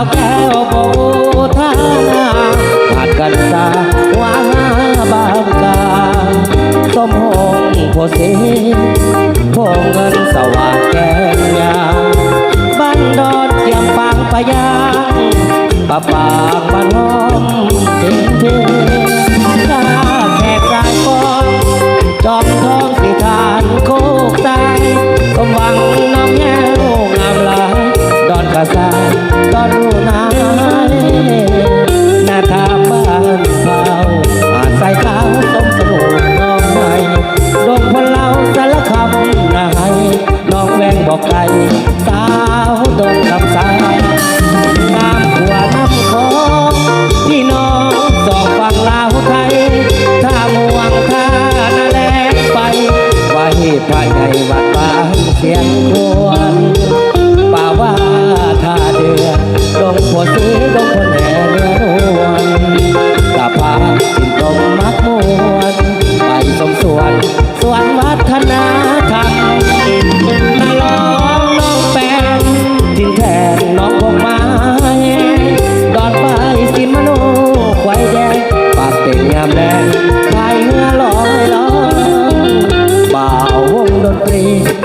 ต่อแก้วโบทานาขาดกันตาว่าบางกาสมหงโพสีพงเงินสว่างแกงยาบ้านดอนเกียมปางปะยางปะปางบ้านห้อมเาวไทย ถ้าม่วงท่านาแลกไปไว้พระใหญ่วัดบางเสียงควรป่าว่าท่าเดือดงผัวสีดงคนแห่เรือรวนกะพาสินตมมักมวน ไปสมส่วนสวนวัฒนธ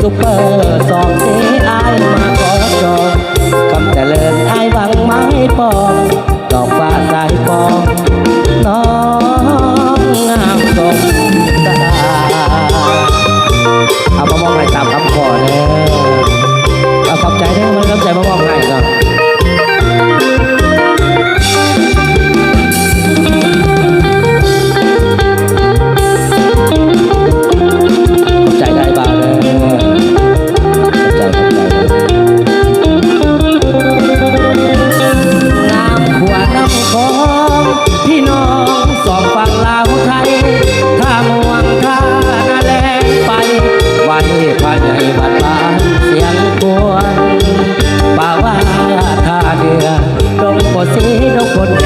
ซุปเปอร์สองเสีอายมาขอจองคำเจริญอายหวังไม้ปอง พี่น้องสอบฟังลาวไทยถ้าม่วงท่านาแลงไปไว้ภายในบัดบานเสียงกวนป่าว่าท่าเดือดงกดสีดงกดแด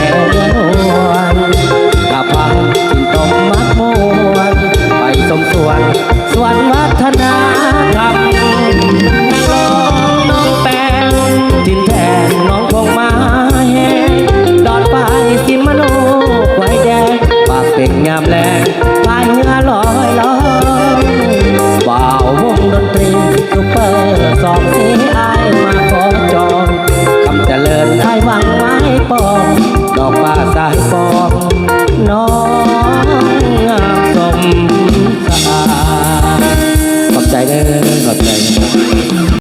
ดอกฟ้าสายปองน้อง